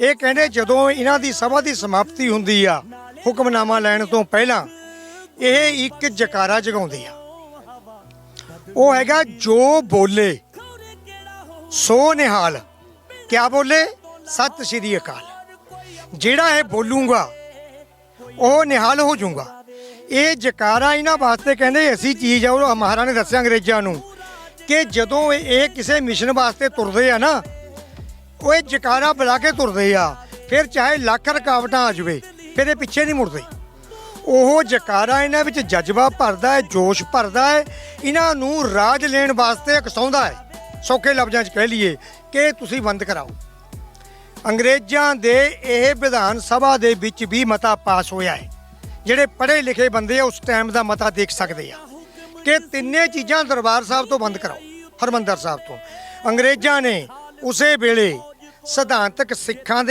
ਇਹ ਕਹਿੰਦੇ ਜਦੋਂ ਇਹਨਾਂ ਦੀ ਸਭਾ ਦੀ ਸਮਾਪਤੀ ਹੁੰਦੀ ਆ, ਹੁਕਮਨਾਮਾ ਲੈਣ ਤੋਂ ਪਹਿਲਾਂ, ਇਹ ਇੱਕ ਜਕਾਰਾ ਜਗਾਉਂਦੇ ਆ। ਉਹ ਹੈਗਾ ਜੋ ਬੋਲੇ, ਸੋ ਨਿਹਾਲ। ਕਿਆ ਬੋਲੇ? ਸਤਿ ਸ਼੍ਰੀ ਅਕਾਲ। ਜਿਹੜਾ ਇਹ ਬੋਲੂਗਾ, ਉਹ ਨਿਹਾਲ ਹੋ ਜਾਊਗਾ। ਇਹ ਜਕਾਰਾ ਇਹਨਾਂ ਵਾਸਤੇ ਕਹਿੰਦੇ, ਅਸੀਂ ਚੀਜ਼ ਆ, ਉਹ ਮਹਾਰਾਜ ਨੇ ਦੱਸਿਆ ਅੰਗਰੇਜ਼ਾਂ ਨੂੰ, ਕਿ ਜਦੋਂ ਇਹ ਕਿਸੇ ਮਿਸ਼ਨ ਵਾਸਤੇ ਤੁਰਦੇ ਆ ਨਾ ਉਹ ਇਹ ਜਕਾਰਾ ਬੁਲਾ ਕੇ ਤੁਰਦੇ ਆ। ਫਿਰ ਚਾਹੇ ਲੱਖ ਰੁਕਾਵਟਾਂ ਆ ਜਾਵੇ, ਫਿਰ ਇਹ ਪਿੱਛੇ ਨਹੀਂ ਮੁੜਦੇ। ਉਹ ਜਕਾਰਾ ਇਹਨਾਂ ਵਿੱਚ ਜਜ਼ਬਾ ਭਰਦਾ ਹੈ, ਜੋਸ਼ ਭਰਦਾ ਹੈ, ਇਹਨਾਂ ਨੂੰ ਰਾਜ ਲੈਣ ਵਾਸਤੇ ਉਕਸਾਉਂਦਾ ਹੈ। ਸੌਖੇ ਲਫ਼ਜ਼ਾਂ 'ਚ ਕਹਿ ਲਈਏ ਕਿ ਤੁਸੀਂ ਬੰਦ ਕਰਾਓ। ਅੰਗਰੇਜ਼ਾਂ ਦੇ ਇਹ ਵਿਧਾਨ ਸਭਾ ਦੇ ਵਿੱਚ ਵੀ ਮਤਾ ਪਾਸ ਹੋਇਆ ਹੈ। ਜਿਹੜੇ ਪੜ੍ਹੇ ਲਿਖੇ ਬੰਦੇ ਆ, ਉਸ ਟਾਈਮ ਦਾ ਮਤਾ ਦੇਖ ਸਕਦੇ ਆ। ਕਿ ਤਿੰਨੇ ਚੀਜ਼ਾਂ ਦਰਬਾਰ ਸਾਹਿਬ ਤੋਂ ਬੰਦ ਕਰਾਓ, ਹਰਮੰਦਰ ਸਾਹਿਬ ਤੋਂ। ਅੰਗਰੇਜ਼ਾਂ ਨੇ ਉਸੇ ਵੇਲੇ ਸਿਧਾਂਤਕ ਸਿੱਖਾਂ ਦੇ